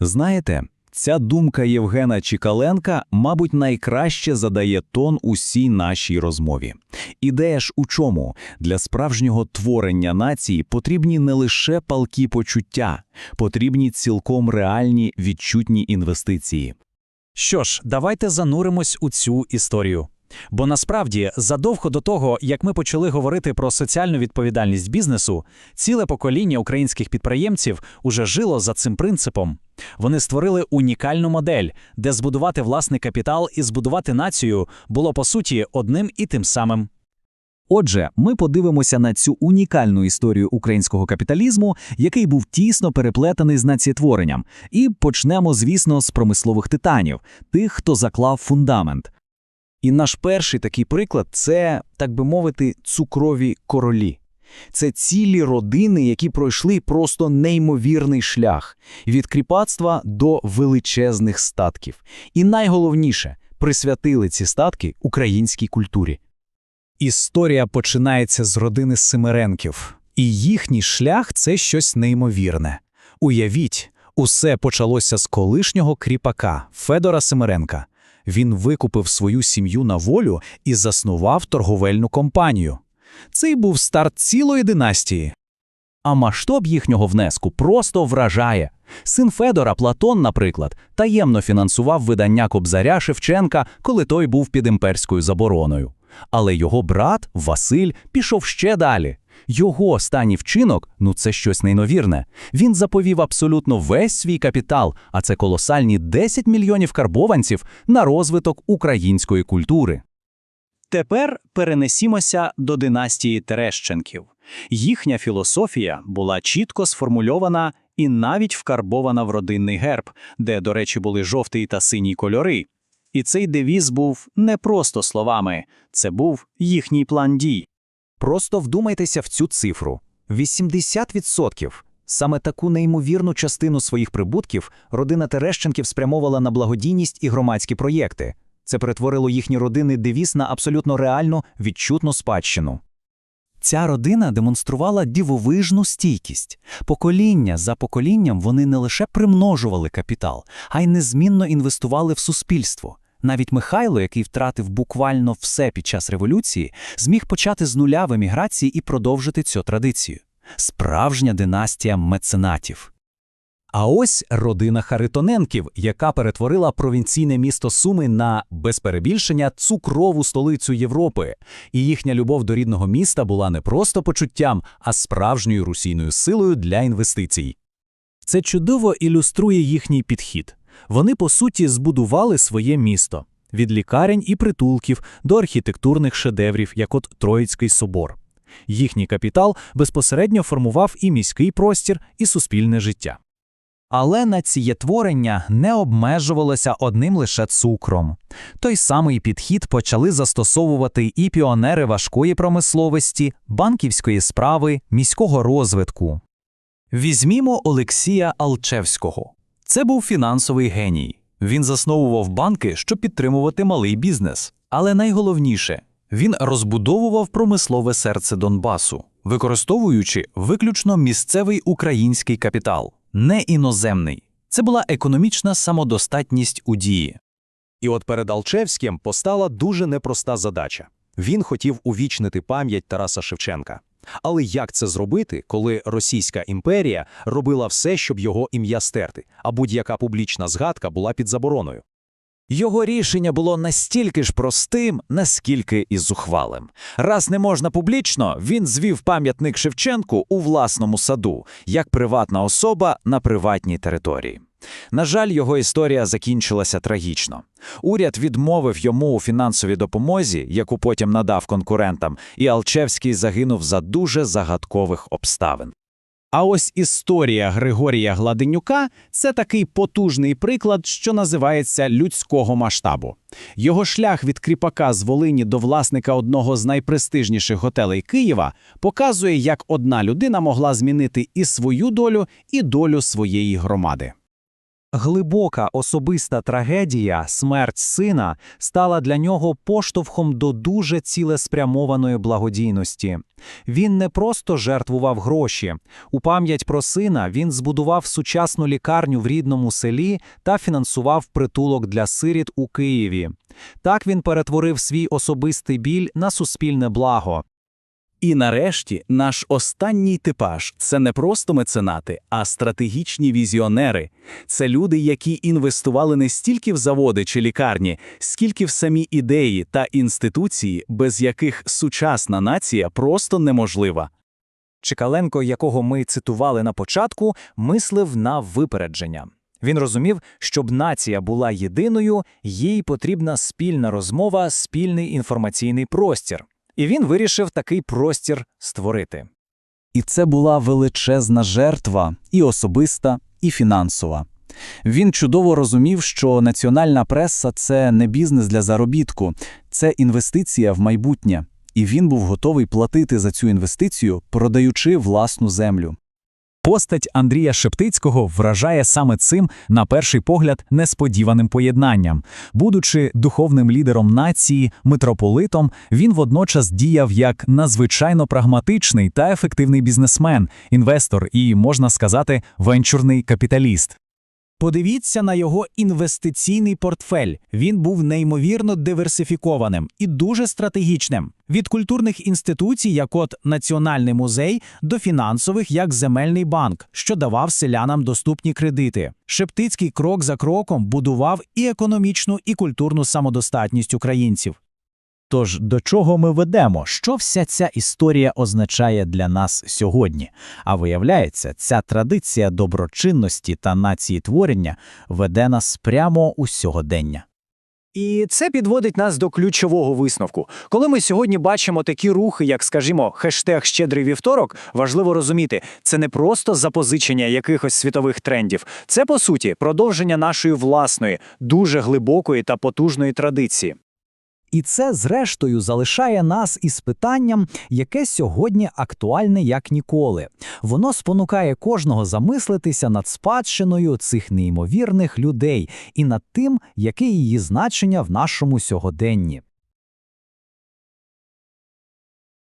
Знаєте, ця думка Євгена Чікаленка, мабуть, найкраще задає тон усій нашій розмові. Ідея ж у чому? Для справжнього творення нації потрібні не лише палкі почуття, потрібні цілком реальні відчутні інвестиції. Що ж, давайте зануримось у цю історію. Бо насправді, задовго до того, як ми почали говорити про соціальну відповідальність бізнесу, ціле покоління українських підприємців уже жило за цим принципом. Вони створили унікальну модель, де збудувати власний капітал і збудувати націю було по суті одним і тим самим. Отже, ми подивимося на цю унікальну історію українського капіталізму, який був тісно переплетений з націєтворенням, і почнемо, звісно, з промислових титанів, тих, хто заклав фундамент. І наш перший такий приклад це, так би мовити, цукрові королі. Це цілі родини, які пройшли просто неймовірний шлях від кріпацтва до величезних статків. І найголовніше присвятили ці статки українській культурі. Історія починається з родини Семеренків, і їхній шлях це щось неймовірне. Уявіть, усе почалося з колишнього кріпака Федора Семеренка. Він викупив свою сім'ю на волю і заснував торговельну компанію. Цей був старт цілої династії. А масштаб їхнього внеску просто вражає. Син Федора, Платон, наприклад, таємно фінансував видання Кобзаря Шевченка, коли той був під імперською забороною. Але його брат Василь пішов ще далі. Його останній вчинок ну це щось неймовірне. Він заповів абсолютно весь свій капітал, а це колосальні 10 мільйонів карбованців на розвиток української культури. Тепер перенесімося до династії Терещенків. Їхня філософія була чітко сформульована і навіть вкарбована в родинний герб, де, до речі, були жовтий та синій кольори. І цей девіз був не просто словами, це був їхній план дій. Просто вдумайтеся в цю цифру: 80%. Саме таку неймовірну частину своїх прибутків родина Терещенків спрямовувала на благодійність і громадські проєкти. Це перетворило їхні родини девіз на абсолютно реальну відчутну спадщину. Ця родина демонструвала дивовижну стійкість. Покоління за поколінням вони не лише примножували капітал, а й незмінно інвестували в суспільство. Навіть Михайло, який втратив буквально все під час революції, зміг почати з нуля в еміграції і продовжити цю традицію. Справжня династія меценатів. А ось родина Харитоненків, яка перетворила провінційне місто Суми на, без перебільшення, цукрову столицю Європи. І їхня любов до рідного міста була не просто почуттям, а справжньою русійною силою для інвестицій. Це чудово ілюструє їхній підхід. Вони, по суті, збудували своє місто від лікарень і притулків до архітектурних шедеврів, як от Троїцький собор. Їхній капітал безпосередньо формував і міський простір, і суспільне життя. Але націєтворення не обмежувалося одним лише цукром. Той самий підхід почали застосовувати і піонери важкої промисловості, банківської справи, міського розвитку. Візьмімо Олексія Алчевського. Це був фінансовий геній. Він засновував банки, щоб підтримувати малий бізнес. Але найголовніше, він розбудовував промислове серце Донбасу, використовуючи виключно місцевий український капітал, не іноземний. Це була економічна самодостатність у дії. І от перед Алчевським постала дуже непроста задача. Він хотів увічнити пам'ять Тараса Шевченка. Але як це зробити, коли Російська імперія робила все, щоб його ім'я стерти, а будь-яка публічна згадка була під забороною? Його рішення було настільки ж простим, наскільки і зухвалим. Раз не можна публічно, він звів пам'ятник Шевченку у власному саду, як приватна особа на приватній території. На жаль, його історія закінчилася трагічно. Уряд відмовив йому у фінансовій допомозі, яку потім надав конкурентам, і Алчевський загинув за дуже загадкових обставин. А ось історія Григорія Гладенюка це такий потужний приклад, що називається людського масштабу. Його шлях від кріпака з Волині до власника одного з найпрестижніших готелей Києва показує, як одна людина могла змінити і свою долю, і долю своєї громади. Глибока особиста трагедія, смерть сина, стала для нього поштовхом до дуже цілеспрямованої благодійності. Він не просто жертвував гроші. У пам'ять про сина він збудував сучасну лікарню в рідному селі та фінансував притулок для сиріт у Києві. Так він перетворив свій особистий біль на суспільне благо. І нарешті наш останній типаж це не просто меценати, а стратегічні візіонери. Це люди, які інвестували не стільки в заводи чи лікарні, скільки в самі ідеї та інституції, без яких сучасна нація просто неможлива. Чекаленко, якого ми цитували на початку, мислив на випередження. Він розумів, щоб нація була єдиною, їй потрібна спільна розмова, спільний інформаційний простір. І він вирішив такий простір створити. І це була величезна жертва, і особиста, і фінансова. Він чудово розумів, що національна преса це не бізнес для заробітку, це інвестиція в майбутнє, і він був готовий платити за цю інвестицію, продаючи власну землю. Постать Андрія Шептицького вражає саме цим, на перший погляд, несподіваним поєднанням. Будучи духовним лідером нації, митрополитом, він водночас діяв як надзвичайно прагматичний та ефективний бізнесмен, інвестор і, можна сказати, венчурний капіталіст. Подивіться на його інвестиційний портфель. Він був неймовірно диверсифікованим і дуже стратегічним. Від культурних інституцій, як от Національний музей, до фінансових, як Земельний банк, що давав селянам доступні кредити. Шептицький крок за кроком будував і економічну, і культурну самодостатність українців. Тож до чого ми ведемо? Що вся ця історія означає для нас сьогодні? А виявляється, ця традиція доброчинності та націєтворення веде нас прямо у сьогодення. І це підводить нас до ключового висновку. Коли ми сьогодні бачимо такі рухи, як, скажімо, хештег Щедрий вівторок, важливо розуміти, це не просто запозичення якихось світових трендів, це по суті продовження нашої власної, дуже глибокої та потужної традиції. І це, зрештою, залишає нас із питанням, яке сьогодні актуальне як ніколи. Воно спонукає кожного замислитися над спадщиною цих неймовірних людей і над тим, яке її значення в нашому сьогоденні.